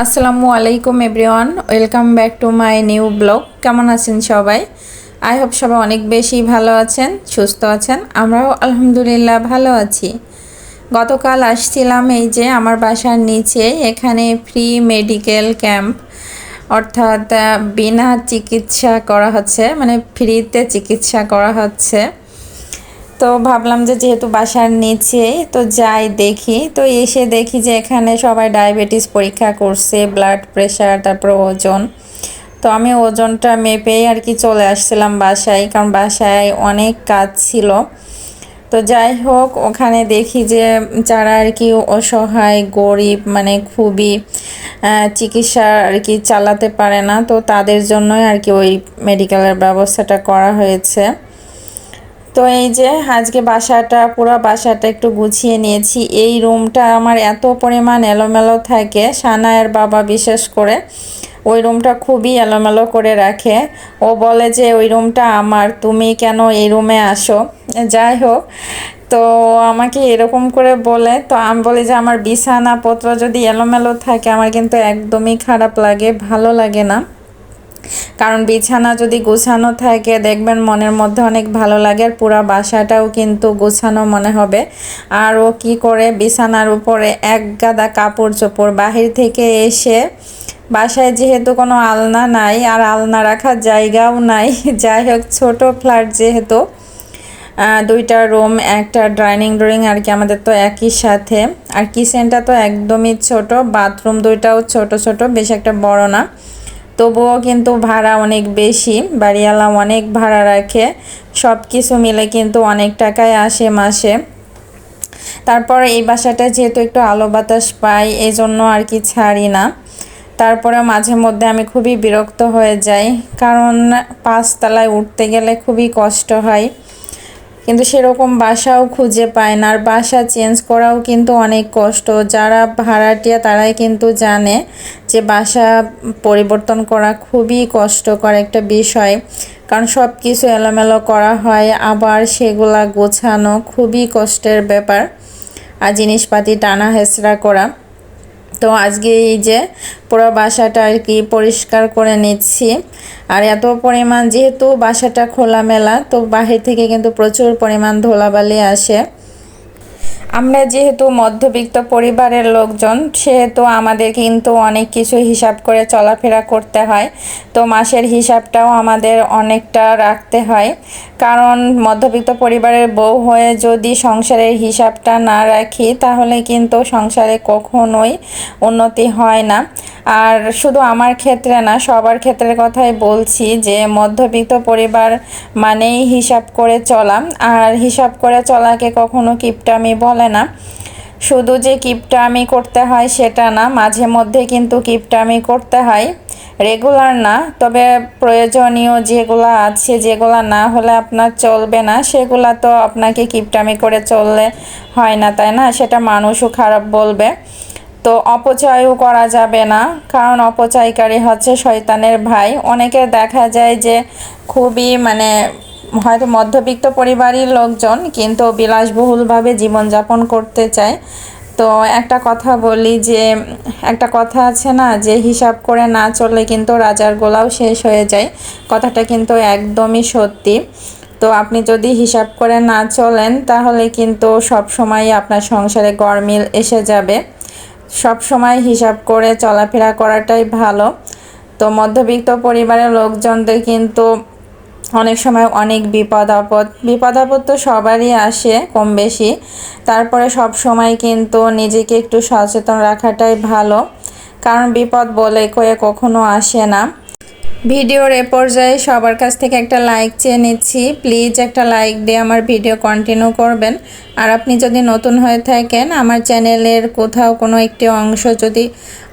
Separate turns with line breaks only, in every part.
আসসালামু আলাইকুম everyone, welcome back to my new blog. কেমন আছেন সবাই? আই হোপ সবাই অনেক বেশি ভালো আছেন, সুস্থ আছেন, আমরাও আলহামদুলিল্লাহ ভালো আছি। গতকাল আসছিলাম এই যে আমার বাসার নিচে, এখানে ফ্রি মেডিকেল ক্যাম্প অর্থাৎ বিনা চিকিৎসা করা হচ্ছে মানে ফ্রিতে চিকিৎসা করা হচ্ছে। তো ভাবলাম যে যেহেতু বাসার নিচে তো যাই দেখি। তো এসে দেখি যে এখানে সবাই ডায়াবেটিস পরীক্ষা করছে ব্লাড প্রেশার তারপর ওজন। তো আমি ওজনটা মেপেই আর কি চলে আসছিলাম বাসায়, কারণ বাসায় অনেক কাজ ছিল। তো যাই হোক, ওখানে দেখি যে যারা আর কি অসহায়, গরিব মানে খুবই চিকিৎসা আর কি চালাতে পারে না, তো তাদের জন্যই আর কি ওই মেডিকেলের ব্যবস্থাটা করা হয়েছে। তো এই যে আজকে বাসাটা, পুরো বাসাটা একটু গুছিয়ে নিয়েছি। এই রুমটা আমার এত পরিমাণ এলোমেলো থাকে সানায়ের বাবা বিশেষ করে। ওই রুমটা খুবই এলোমেলো করে রাখে। ও বলে যে, ওই রুমটা আমার, তুমি কেন এই রুমে আসো? যাই হোক, তো আমাকে এরকম করে বলে। তো আমি বলি যে, আমার বিছানাপত্র যদি এলোমেলো থাকে, আমার কিন্তু একদমই খারাপ লাগে, ভালো লাগে না। কারণ বিছানা যদি গোছানো থাকে, দেখবেন মনের মধ্যে অনেক ভালো লাগে আর পুরো বাসাটাও কিন্তু গোছানো মনে হবে। আর ও কি করে? বিছানার উপরে এক গাদা কাপড় চোপড় বাহির থেকে এসে বাসায় যেহেতু কোনো আলনা নাই আর আলনা রাখার জায়গাও নাই, যাই হোক, ছোটো ফ্ল্যাট যেহেতু দুইটা রুম, একটা ডাইনিং ড্রয়িং আর কি আমাদের তো একই সাথে। আর কিচেনটা তো একদমই ছোট, বাথরুম দুইটাও ছোট ছোট, বেশ একটা বড় না। তবুও কিন্তু ভাড়া অনেক বেশি, বাড়িওয়ালা অনেক ভাড়া রাখে সব কিছু মিলে কিন্তু অনেক টাকায় আসে মাসে। তারপর এই বাসাটা যেহেতু একটু আলো বাতাস পাই এই জন্য আর কি ছাড়ি না। তারপরে মাঝে মধ্যে আমি খুবই বিরক্ত হয়ে যাই, কারণ পাঁচতলায় উঠতে গেলে খুবই কষ্ট হয়। কিন্তু সেরকম বাসাও খুঁজে পায় না। আর বাসা চেঞ্জ করাও কিন্তু অনেক কষ্ট। যারা ভাড়াটিয়া তারাই কিন্তু জানে যে বাসা পরিবর্তন করা খুবই কষ্টকর একটা বিষয়। কারণ সব কিছু এলোমেলো করা হয়, আবার সেগুলা গোছানো খুবই কষ্টের ব্যাপার। আর জিনিসপাতি টানা হেঁচড়া করা। তো আজকে এই যে পুরো বাসাটা আর কি পরিষ্কার করে নিচ্ছি। আর এত পরিমাণ যেহেতু বাসাটা খোলামেলা, তো বাহির থেকে কিন্তু প্রচুর পরিমাণ ধুলাবালি আসে। আমরা যেহেতু মধ্যবিত্ত পরিবারের লোকজন, সেহেতু আমাদের কিন্তু অনেক কিছু হিসাব করে চলাফেরা করতে হয়। তো মাসের হিসাবটাও আমাদের অনেকটা রাখতে হয়। কারণ মধ্যবিত্ত পরিবারের বউ হয়ে যদি সংসারের হিসাবটা না রাখি, তাহলে কিন্তু সংসারে কখনোই উন্নতি হয় না। আর শুধু আমার ক্ষেত্রে না, সবার ক্ষেত্রের কথাই বলছি যে মধ্যবিত্ত পরিবার মানেই হিসাব করে চলা। আর হিসাব করে চলাকে কখনো কিপটামি বলে না। শুধু যে কিপটামি করতে হয় সেটা না, মাঝে মধ্যে কিন্তু কিপটামি করতে হয়। রেগুলার না, তবে প্রয়োজনীয় যেগুলো আছে, যেগুলো না হলে আপনার চলবে না, সেগুলা তো আপনাকে কিপটামি করে চললে হয় না, তাই না? সেটা মানুষও খারাপ বলবে। তো অপচয়ও করা যাবে না, কারণ অপচয়কারী হচ্ছে শয়তানের ভাই। অনেকের দেখা যায় যে খুবই মানে হয়তো মধ্যবিত্ত পরিবারের লোকজন কিন্তু বিলাসবহুলভাবে জীবনযাপন করতে চায়। তো একটা কথা বলি যে, একটা কথা আছে না যে, হিসাব করে না চললে কিন্তু রাজার গোলাও শেষ হয়ে যায়। কথাটা কিন্তু একদমই সত্যি। তো আপনি যদি হিসাব করে না চলেন, তাহলে কিন্তু সব সময় আপনার সংসারে গরমিল এসে যাবে। সব সময় হিসাব করে চলাফেরা করাটাই ভালো। তো মধ্যবিত্ত পরিবারের লোকজনদের কিন্তু অনেক সময় অনেক বিপদ আপদ বিপদ আপদ তো সবারই আসে কম বেশি। তারপরে সব সময় কিন্তু নিজেকে একটু সচেতন রাখাটাই ভালো। কারণ বিপদ বলে কয়ে কখনো আসে না। ভিডিওর এ পর্যায়ে সবার কাছ থেকে একটা লাইক চেয়ে নিচ্ছি। প্লিজ একটা লাইক দিয়ে আমার ভিডিও কন্টিনিউ করবেন। আর আপনি যদি নতুন হয়ে থাকেন, আমার চ্যানেলের কোথাও কোনো একটি অংশ যদি,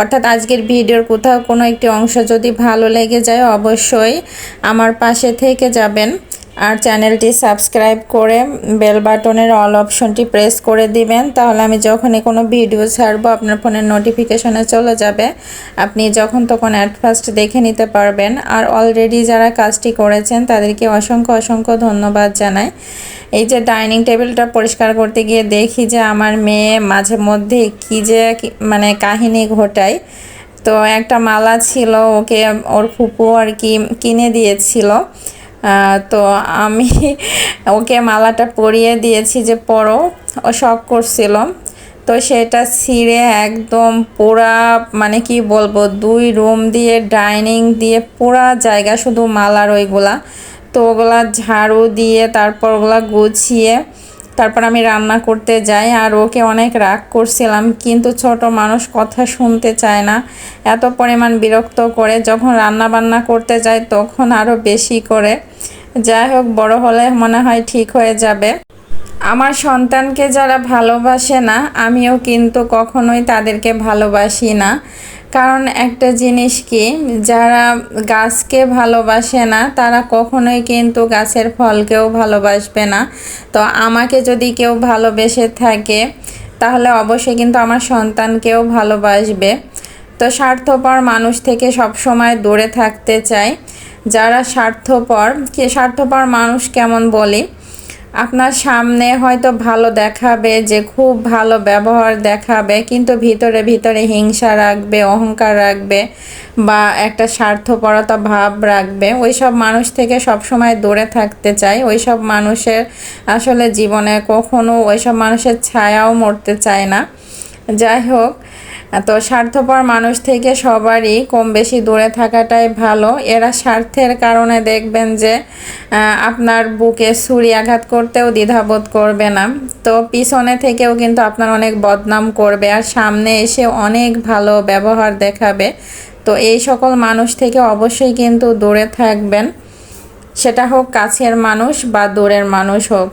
অর্থাৎ আজকের ভিডিওর কোথাও কোনো একটি অংশ যদি ভালো লেগে যায়, অবশ্যই আমার পাশে থেকে যাবেন। আর চ্যানেলটি সাবস্ক্রাইব করে বেল বাটনের অল অপশনটি প্রেস করে দিবেন। তাহলে আমি যখনই কোনো ভিডিও ছাড়বো, আপনার ফোনের নোটিফিকেশনে চলে যাবে। আপনি যখন তখন ফার্স্ট দেখে নিতে পারবেন। আর অলরেডি যারা কাজটি করেছেন, তাদেরকে অসংখ্য অসংখ্য ধন্যবাদ জানাই। এই যে ডাইনিং টেবিলটা পরিষ্কার করতে গিয়ে দেখি যে আমার মেয়ে মাঝে মধ্যে কী যে মানে কাহিনী ঘটায়। তো একটা মালা ছিল, ওকে ওর ফুপু আর কি কিনে দিয়েছিল। তো আমি ওকে মালাটা পরিয়ে দিয়েছি যে পরো। ও শখ করছিল। তো সেটা ছিঁড়ে একদম পুরা মানে কি বলব, দুই রুম দিয়ে, ডাইনিং দিয়ে পুরা জায়গা শুধু মালার ওইগুলা। তো ওগুলা ঝাড়ু দিয়ে তারপর ওগুলা গুছিয়ে তারপর আমি রান্না করতে যাই আর ওকে অনেক রাগ করছিলাম, কিন্তু ছোট মানুষ কথা শুনতে চায় না। এত পরিমাণ বিরক্ত করে যখন রান্না বান্না করতে যাই তখন আরও বেশি করে। যাই হোক, বড় হলে মনে হয় ঠিক হয়ে যাবে। আমার সন্তানকে যারা ভালোবাসে না, আমিও কিন্তু কখনোই তাদেরকে ভালোবাসি না। কারণ একটা জিনিস কি, যারা গাছকে ভালোবাসে না, তারা কখনোই কিন্তু গাছের ফলকেও ভালোবাসবে না। তো আমাকে যদি কেউ ভালোবেসে থাকে, তাহলে অবশ্যই কিন্তু আমার সন্তানকেও ভালোবাসবে। তো স্বার্থপর মানুষ থেকে সবসময় দূরে থাকতে চাই। যারা স্বার্থপর স্বার্থপর মানুষ কেমন বলি আপনার সামনে হয়তো ভালো দেখাবে যে খুব ভালো ব্যবহার দেখাবে, কিন্তু ভিতরে ভিতরে হিংসা রাখবে, অহংকার রাখবে বা একটা স্বার্থপরতা ভাব রাখবে। ওই সব মানুষ থেকে সবসময় দূরে থাকতে চাই। ওই সব মানুষের আসলে জীবনে কখনো ওই সব মানুষের ছায়াও মরতে চায় না। যাই হোক তো স্বার্থপর মানুষ থেকে সবারই কম বেশি দূরে থাকাটাই ভালো। এরা স্বার্থের কারণে দেখবেন যে আপনার বুকে ছুরি আঘাত করতেও দ্বিধাবোধ করবে না। তো পিছনে থেকেও কিন্তু আপনার অনেক বদনাম করবে আর সামনে এসে অনেক ভালো ব্যবহার দেখাবে। তো এই সকল মানুষ থেকে অবশ্যই কিন্তু দূরে থাকবেন। সেটা হোক কাছের মানুষ বা দূরের মানুষ হোক।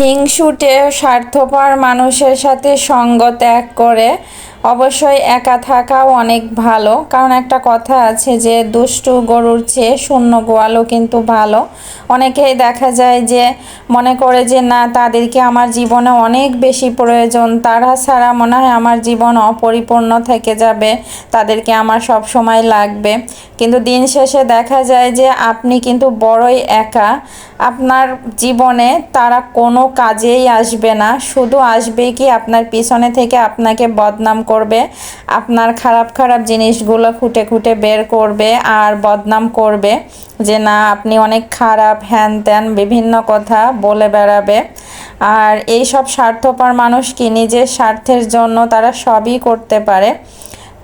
হিংসুটে স্বার্থপর মানুষের সাথে সঙ্গ ত্যাগ করে অবশ্যই একা থাকাও অনেক ভালো। কারণ একটা কথা আছে যে, দুষ্টু গরুর চেয়ে শূন্য গোয়ালও কিন্তু ভালো। অনেকেই দেখা যায় যে, মনে করে যে, না, তাদেরকে আমার জীবনে অনেক বেশি প্রয়োজন। তারা ছাড়া মনে হয় আমার জীবন অপরিপূর্ণ থেকে যাবে। তাদেরকে আমার সব সময় লাগবে। কিন্তু দিন শেষে দেখা যায় যে, আপনি কিন্তু বড়ই একা। আপনার জীবনে তারা কোনো কাজেই আসবে না। শুধু আসবে কি আপনার পিছনে থেকে আপনাকে বদনাম করবে, আপনার খারাপ খারাপ জিনিসগুলো খুঁটে খুঁটে বের করবে আর বদনাম করবে যে না, আপনি অনেক খারাপ, হ্যান ত্যান, বিভিন্ন কথা বলে বেড়াবে। আর এই সব স্বার্থপর মানুষ কি নিজের স্বার্থের জন্য তারা সবই করতে পারে?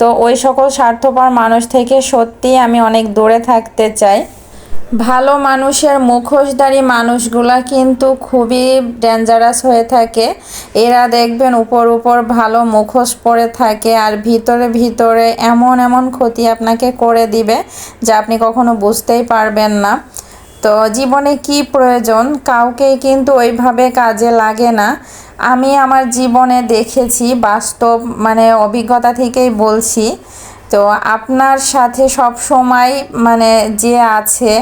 তো ওই সকল স্বার্থপর মানুষ থেকে সত্যিই আমি অনেক দূরে থাকতে চাই। ভালো মানুষের মুখোশধারী মানুষগুলা কিন্তু খুবই ডেঞ্জারাস হয়ে থাকে। এরা দেখবেন উপর উপর ভালো মুখোশ পরে থাকে আর ভিতরে ভিতরে এমন এমন ক্ষতি আপনাকে করে দিবে যা আপনি কখনো বুঝতেই পারবেন না। তো জীবনে কি প্রয়োজন? কাউকেই কিন্তু ওইভাবে কাজে লাগে না। আমি আমার জীবনে দেখেছি, বাস্তব মানে অভিজ্ঞতা থেকেই বলছি। তো আপনার সাথে সব সময় মানে যে আছে,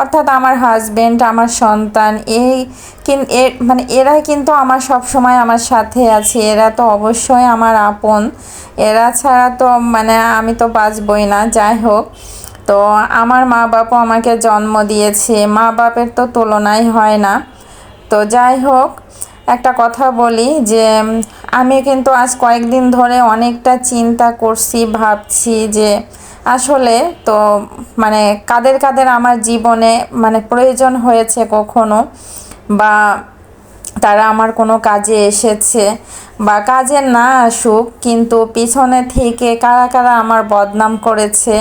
অর্থাৎ আমার হাজবেন্ড আমার সন্তান, এই মানে এরা কিন্তু আমার সব সময় আমার সাথে আছে। এরা তো অবশ্যই আমার আপন। এরা ছাড়া তো মানে আমি তো বাঁচবই না, যাই হোক। তো আমার মা বাপও আমাকে জন্ম দিয়েছে। মা বাপের তো তুলনাই হয় না। তো যাই হোক একটা কথা বলি যে আমি কিন্তু আজ কয়েকদিন ধরে অনেকটা চিন্তা করছি, ভাবছি যে আসলে তো মানে কাদের কাদের আমার জীবনে মানে প্রয়োজন হয়েছে কখনো বা তারা আমার কোনো কাজে এসেছে বা কাজে না আসুক, কিন্তু পিছনে থেকে কারা কারা আমার বদনাম করেছে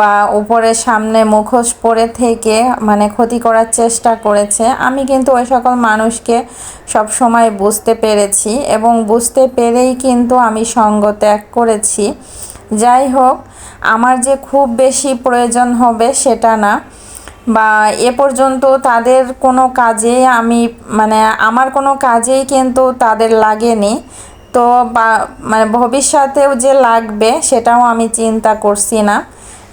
বা উপরে সামনে মুখোশ পরে থেকে মানে ক্ষতি করার চেষ্টা করেছে, আমি কিন্তু ওই সকল মানুষকে সব সময় বুঝতে পেরেছি এবং বুঝতে পেরেই কিন্তু আমি সঙ্গ ত্যাগ করেছি। যাই হোক, আমার যে খুব বেশি প্রয়োজন হবে সেটা না। বা এ পর্যন্ত তাদের কোনো কাজে আমি মানে আমার কোনো কাজেই কিন্তু তাদের লাগেনি। তো বা মানে ভবিষ্যতেও যে লাগবে সেটাও আমি চিন্তা করছি না।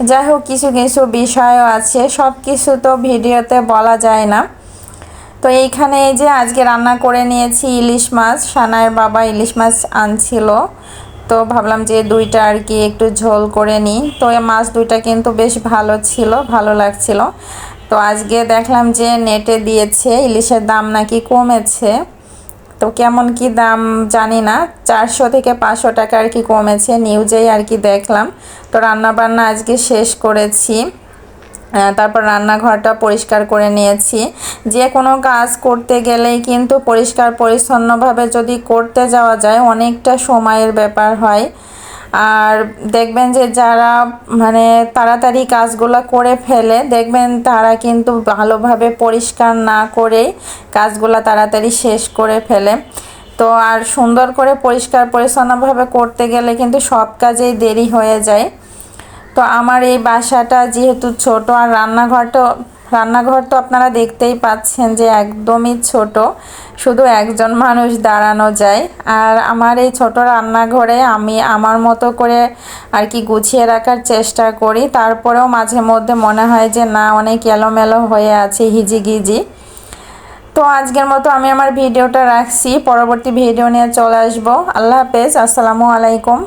যাই হোক, কিছু কিছু বিষয়ও আছে, সব কিছু তো ভিডিওতে বলা যায় না। তো এইখানে এই যে আজকে রান্না করে নিয়েছি ইলিশ মাছ সানায়ের বাবা ইলিশ মাছ আনছিল। তো ভাবলাম যে দুইটা আর কি একটু ঝোল করে নিই। তো মাছ দুইটা কিন্তু বেশ ভালো ছিল, ভালো লাগছিল। তো আজকে দেখলাম যে নেটে দিয়েছে, ইলিশের দাম নাকি কমেছে। তো কেমন কি দাম জানি না, চারশো থেকে পাঁচশো টাকা আর কি কমেছে, নিউজেই আর কি দেখলাম। তো রান্না বান্না আজকে শেষ করেছি। তারপর রান্নাঘরটা পরিষ্কার করে নিয়েছি। যে কোনো কাজ করতে গেলেই কিন্তু পরিষ্কার পরিচ্ছন্নভাবে যদি করতে যাওয়া যায়, অনেকটা সময়ের ব্যাপার হয়। আর দেখবেন যে যারা মানে তাড়াতাড়ি কাজগুলো করে ফেলে, দেখবেন তারা কিন্তু ভালোভাবে পরিষ্কার না করেই কাজগুলো তাড়াতাড়ি শেষ করে ফেলে। তো আর সুন্দর করে পরিষ্কার পরিচ্ছন্নভাবে করতে গেলে কিন্তু সব কাজেই দেরি হয়ে যায়। তো আমার এই বাসাটা যেহেতু ছোট আর রান্নাঘরটা রান্নাঘর তো আপনারা দেখতেই পাচ্ছেন যে একদমই ছোট। শুধু একজন মানুষ দাঁড়ানো যায়। আর আমার এই ছোট রান্নাঘরে আমি আমার মতো করে আর কি গুছিয়ে রাখার চেষ্টা করি। তারপরেও মাঝে মধ্যে মনে হয় যে না, অনেক এলোমেলো হয়ে আছে, হিজিগিজি। তো আজকের মতো আমি আমার ভিডিওটা রাখছি। পরবর্তী ভিডিও নিয়ে চলে আসব। আল্লাহ হাফেজ। আসসালামু আলাইকুম।